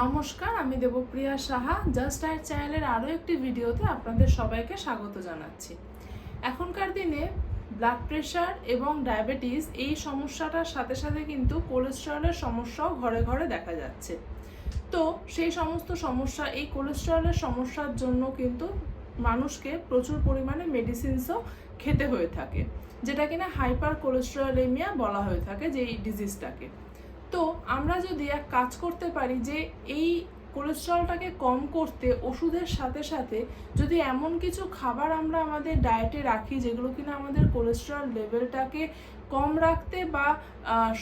নমস্কার, আমি Debapriya Saha. Just I চ্যানেলের আরও একটি ভিডিওতে আপনাদের সবাইকে স্বাগত জানাচ্ছি। এখনকার দিনে ব্লাড প্রেশার এবং ডায়াবেটিস এই সমস্যাটার সাথে সাথে কিন্তু কোলেস্টেরলের সমস্যাও ঘরে ঘরে দেখা যাচ্ছে। তো সেই সমস্ত সমস্যা, এই কোলেস্টেরলের সমস্যার জন্য কিন্তু মানুষকে প্রচুর পরিমাণে মেডিসিনসও খেতে হয়ে থাকে, যেটা কিনা হাইপার কোলেস্টেরলেমিয়া বলা হয়ে থাকে যে এই ডিজিজটাকে তো আমরা যদি এক কাজ করতে পারি যে এই কোলেস্ট্রলটাকে কম করতে ওষুধের সাথে সাথে যদি এমন কিছু খাবার আমরা আমাদের ডায়েটে রাখি যেগুলো কিনা আমাদের কোলেস্ট্রল লেভেলটাকে কম রাখতে বা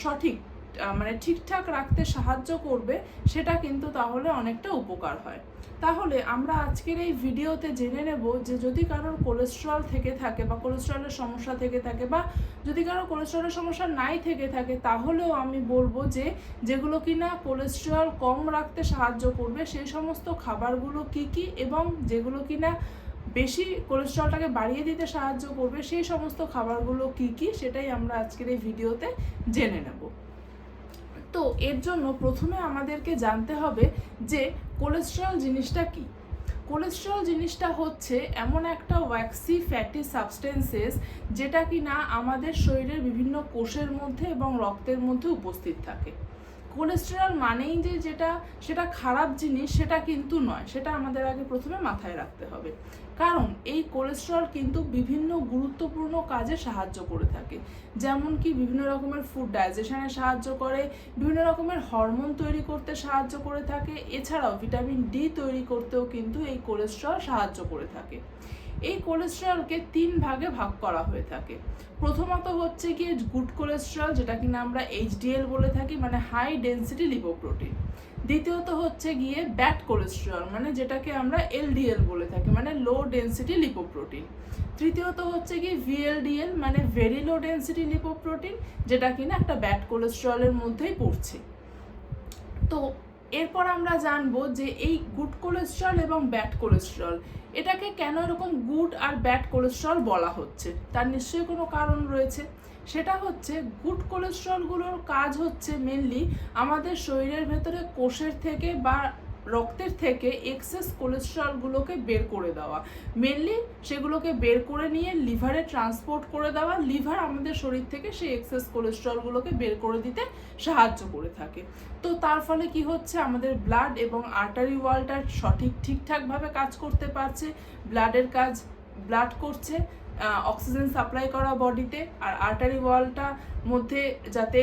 সঠিক মানে ঠিকঠাক রাখতে সাহায্য করবে, সেটা কিন্তু তাহলে অনেকটা উপকার হয়। তাহলে আমরা আজকের এই ভিডিওতে জেনে নেব যে যদি কারোর কোলেস্ট্রল থেকে থাকে বা কোলেস্ট্রলের সমস্যা থেকে থাকে বা যদি কারও কোলেস্ট্রলের সমস্যা নাই থেকে থাকে, তাহলেও আমি বলব যে যেগুলো কিনা কোলেস্ট্রল কম রাখতে সাহায্য করবে, সেই সমস্ত খাবারগুলো কি কি এবং যেগুলো কিনা বেশি কোলেস্ট্রলটাকে বাড়িয়ে দিতে সাহায্য করবে, সেই সমস্ত খাবারগুলো কি কি, সেটাই আমরা আজকের এই ভিডিওতে জেনে নেব। তো এর জন্য প্রথমে আমাদেরকে জানতে হবে যে কোলেস্ট্রল জিনিসটা কি? কোলেস্ট্রল জিনিসটা হচ্ছে এমন একটা ওয়াক্সি ফ্যাটি সাবস্টেন্সেস যেটা কি না আমাদের শরীরের বিভিন্ন কোষের মধ্যে এবং রক্তের মধ্যে উপস্থিত থাকে। কোলেস্টেরল মানেই যে যেটা, সেটা খারাপ জিনিস, সেটা কিন্তু নয়। সেটা আমাদের আগে প্রথমে মাথায় রাখতে হবে। কারণ এই কোলেস্টেরল কিন্তু বিভিন্ন গুরুত্বপূর্ণ কাজে সাহায্য করে থাকে। যেমন কি বিভিন্ন রকমের ফুড ডাইজেশনে সাহায্য করে, বিভিন্ন রকমের হরমোন তৈরি করতে সাহায্য করে থাকে। এছাড়াও ভিটামিন ডি তৈরি করতেও কিন্তু এই কোলেস্টেরল সাহায্য করে থাকে। এই কোলেস্ট্রলকে তিন ভাগে ভাগ করা হয়ে থাকে। প্রথমত হচ্ছে গিয়ে গুড কোলেস্ট্রল যেটা কিনা আমরা এইচডিএল বলে থাকি মানে হাই ডেন্সিটি লিপোপ্রোটিন দ্বিতীয়ত হচ্ছে গিয়ে ব্যাড কোলেস্ট্রল মানে যেটাকে আমরা এলডিএল বলে থাকি মানে লো ডেন্সিটি লিপোপ্রোটিন তৃতীয়ত হচ্ছে গিয়ে ভিএলডিএল মানে ভেরি লো ডেন্সিটি লিপোপ্রোটিন যেটা কিনা একটা ব্যাড কোলেস্ট্রলের মধ্যেই পড়ছে। তো এরপর আমরা জানব যে এই গুড কোলেস্ট্রল এবং ব্যাড কোলেস্ট্রল, এটাকে কেন এরকম গুড আর ব্যাড কোলেস্ট্রল বলা হচ্ছে? তার নিশ্চয়ই কোনো কারণ রয়েছে। সেটা হচ্ছে গুড কোলেস্ট্রলগুলোর কাজ হচ্ছে মেনলি আমাদের শরীরের ভেতরে কোষের থেকে বা রক্তের থেকে এক্সেস কোলেস্ট্রলগুলোকে বের করে দেওয়া। মেনলি সেগুলোকে বের করে নিয়ে লিভারে ট্রান্সপোর্ট করে দেওয়া। লিভার আমাদের শরীর থেকে সেই এক্সেস কোলেস্ট্রলগুলোকে বের করে দিতে সাহায্য করে থাকে। তো তার ফলে কি হচ্ছে? আমাদের ব্লাড এবং আর্টারি ওয়ালটা সঠিক ঠিকঠাকভাবে কাজ করতে পারছে। ব্লাডের কাজ ব্লাড করছে অক্সিজেন সাপ্লাই করা বডিতে আর আর্টারি ওয়ালটা মধ্যে যাতে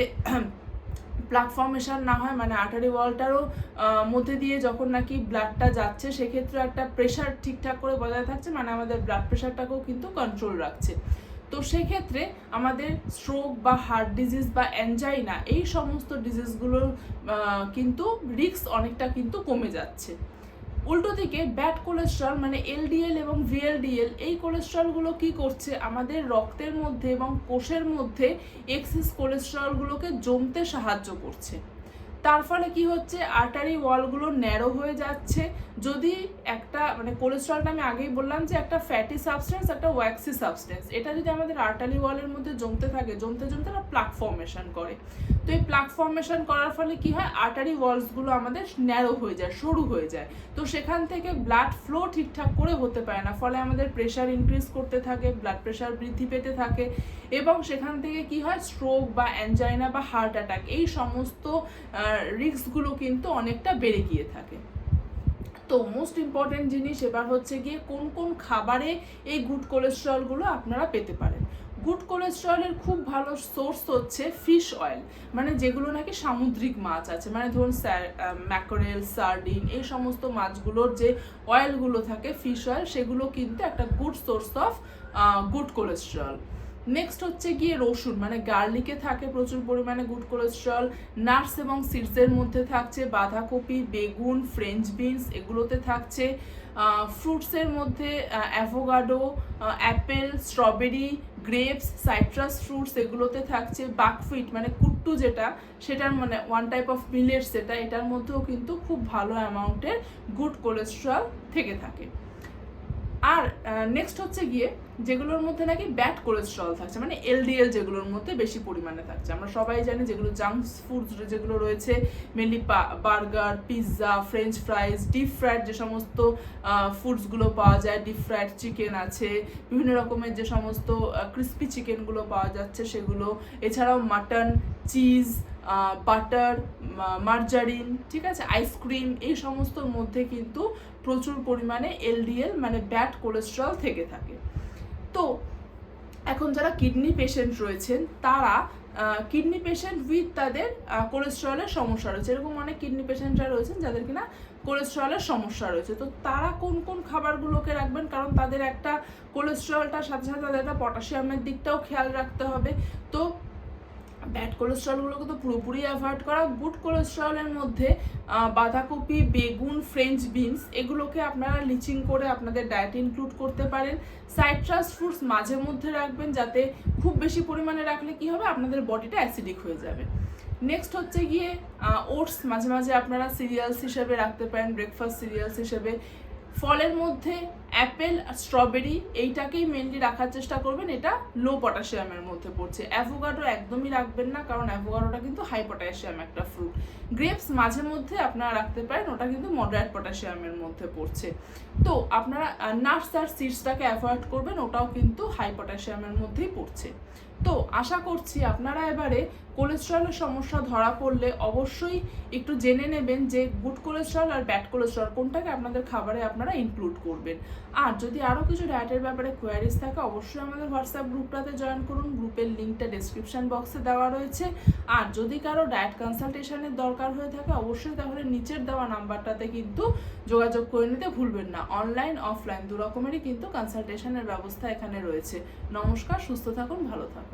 প্লাক ফর্মেশন না হয় মানে আটারি ওয়ালটারও মধ্যে দিয়ে যখন নাকি ব্লাডটা যাচ্ছে, সেক্ষেত্রে একটা প্রেশার ঠিকঠাক করে বজায় থাকছে মানে আমাদের ব্লাড প্রেশারটাকেও কিন্তু কন্ট্রোল রাখছে। তো সেক্ষেত্রে আমাদের স্ট্রোক বা হার্ট ডিজিজ বা অ্যানজাইনা এই সমস্ত ডিজিজগুলোর কিন্তু রিস্ক অনেকটা কিন্তু কমে যাচ্ছে। উল্টো দিকে ব্যাড কোলেস্ট্রল মানে এলডিএল এবং ভিএলডিএল, এই কোলেস্ট্রলগুলো কি করছে? আমাদের রক্তের মধ্যে এবং কোষের মধ্যে এক্সেস কোলেস্ট্রলগুলোকে জমতে সাহায্য করছে। তার ফলে কি হচ্ছে? আর্টারি ওয়ালগুলো ন্যারো হয়ে যাচ্ছে। যদি একটা মানে কোলেস্ট্রলটা আমি আগেই বললাম যে একটা ফ্যাটি সাবস্টেন্স একটা ওয়্যাক্সি সাবস্টেন্স এটা যদি আমাদের আর্টারি ওয়ালের মধ্যে জমতে থাকে, জমতে জমতে একটা প্লাক ফর্মেশন করে। তো এই প্লাক ফর্মেশন করার ফলে কি হয়? আর্টারি ওয়ালসগুলো আমাদের ন্যারো হয়ে যায়, সরু হয়ে যায়। তো সেখান থেকে ব্লাড ফ্লো ঠিকঠাক করে হতে পারে না। ফলে আমাদের প্রেশার ইনক্রিজ করতে থাকে ব্লাড প্রেশার বৃদ্ধি পেতে থাকে এবং সেখান থেকে কি হয়? স্ট্রোক বা অ্যানজাইনা বা হার্ট অ্যাটাক এই সমস্ত রিস্কগুলো কিন্তু অনেকটা বেড়ে গিয়ে থাকে। তো মোস্ট ইম্পর্টেন্ট জিনিস এবার হচ্ছে গিয়ে কোন কোন খাবারে এই গুড কোলেস্ট্রলগুলো আপনারা পেতে পারেন। গুড কোলেস্ট্রলের খুব ভালো সোর্স হচ্ছে ফিশ অয়েল মানে যেগুলো নাকি সামুদ্রিক মাছ আছে। মানে ধরুন ম্যাকরেল সার্ডিন এই সমস্ত মাছগুলোর যে অয়েলগুলো থাকে ফিশ অয়েল সেগুলো কিন্তু একটা good source of good cholesterol next হচ্ছে গিয়ে রসুন মানে গার্লিকে থাকে প্রচুর পরিমাণে গুড কোলেস্ট্রল নাটস এবং সিডসের মধ্যে থাকছে বাঁধাকপি, বেগুন ফ্রেঞ্চ বিনস এগুলোতে থাকছে ফ্রুটসের মধ্যে avocado apple strawberry grapes citrus fruits এগুলোতে থাকছে বাকফিট মানে কুট্টু যেটা, সেটার মানে ওয়ান টাইপ অফ মিলেট সেটা, এটার মধ্যেও কিন্তু খুব ভালো অ্যামাউন্টের গুড কোলেস্ট্রল থেকে থাকে। আর নেক্সট হচ্ছে গিয়ে যেগুলোর মধ্যে নাকি ব্যাড কোলেস্ট্রল থাকছে মানে এলডিএল যেগুলোর মধ্যে বেশি পরিমাণে থাকছে। আমরা সবাই জানি যেগুলো জাঙ্ক ফুড যেগুলো রয়েছে mainly burger pizza French fries deep fried যে সমস্ত ফুডসগুলো পাওয়া যায় ডিপ ফ্রাইড চিকেন আছে, বিভিন্ন রকমের যে সমস্ত ক্রিস্পি চিকেনগুলো পাওয়া যাচ্ছে সেগুলো। এছাড়াও মাটন চিজ বাটার মার্জারিন ঠিক আছে? আইসক্রিম এই সমস্তর মধ্যে কিন্তু প্রচুর পরিমাণে এলডিএল মানে ব্যাড কোলেস্ট্রল থেকে থাকে। তো এখন যারা কিডনি পেশেন্ট রয়েছেন, তারা কিডনি পেশেন্ট উইথ তাদের কোলেস্ট্রলের সমস্যা রয়েছে। এরকম অনেক কিডনি পেশেন্টরা রয়েছেন যাদের কিনা কোলেস্ট্রলের সমস্যা রয়েছে। তো তারা কোন কোন খাবারগুলোকে রাখবেন? কারণ তাদের একটা কোলেস্ট্রলটার সাথে সাথে তাদের একটা পটাশিয়ামের দিকটাও খেয়াল রাখতে হবে। তো ব্যাড কোলেস্ট্রলগুলোকে তো পুরোপুরি অ্যাভয়েড করা। গুড কোলেস্ট্রলের মধ্যে বাঁধাকপি, বেগুন ফ্রেঞ্চ বিনস এগুলোকে আপনারা লিচিং করে আপনাদের ডায়েটে ইনক্লুড করতে পারেন। সাইট্রাস ফ্রুটস মাঝে মধ্যে রাখবেন যাতে খুব বেশি পরিমাণে রাখলে কি হবে? আপনাদের বডিটা অ্যাসিডিক হয়ে যাবে। নেক্সট হচ্ছে গিয়ে ওটস মাঝে মাঝে আপনারা সিরিয়ালস হিসেবে রাখতে পারেন ব্রেকফাস্ট সিরিয়ালস হিসেবে। ফলের মধ্যে অ্যাপেল স্ট্রবেরি এইটাকেই মেনলি রাখার চেষ্টা করবেন। এটা লো পটাশিয়ামের মধ্যে পড়ছে। অ্যাভোকাডো একদমই রাখবেন না, কারণ অ্যাভোকাডোটা কিন্তু হাই পটাশিয়াম একটা ফ্রুট গ্রেপস মাঝে মধ্যে আপনারা রাখতে পারেন, ওটা কিন্তু মডারেট পটাশিয়ামের মধ্যে পড়ছে। তো আপনারা নাটস আর সিডসটাকে অ্যাভয়েড করবেন, ওটাও কিন্তু হাই পটাশিয়ামের মধ্যেই পড়ছে। তো আশা করছি আপনারা এবারে কোলেস্ট্রলের সমস্যা ধরা পড়লে অবশ্যই একটু জেনে নেবেন যে গুড কোলেস্ট্রল আর ব্যাড কোলেস্ট্রল কোনটাকে আপনাদের খাবারে আপনারা ইনক্লুড করবেন। আর যদি আরও কিছু ডায়েটের ব্যাপারে কোয়ারিজ থাকে, অবশ্যই আমাদের হোয়াটসঅ্যাপ গ্রুপটাতে জয়েন করুন। গ্রুপের লিঙ্কটা ডেসক্রিপশন বক্সে দেওয়া রয়েছে। আর যদি কারও ডায়েট কনসালটেশনের দরকার হয়ে থাকে, অবশ্যই তাহলে নিচের দেওয়া নাম্বারটাতে কিন্তু যোগাযোগ করে নিতে ভুলবেন না। অনলাইন অফলাইন দু রকমেরই কিন্তু কনসালটেশনের ব্যবস্থা এখানে রয়েছে। নমস্কার, সুস্থ থাকুন, ভালো থাকুন।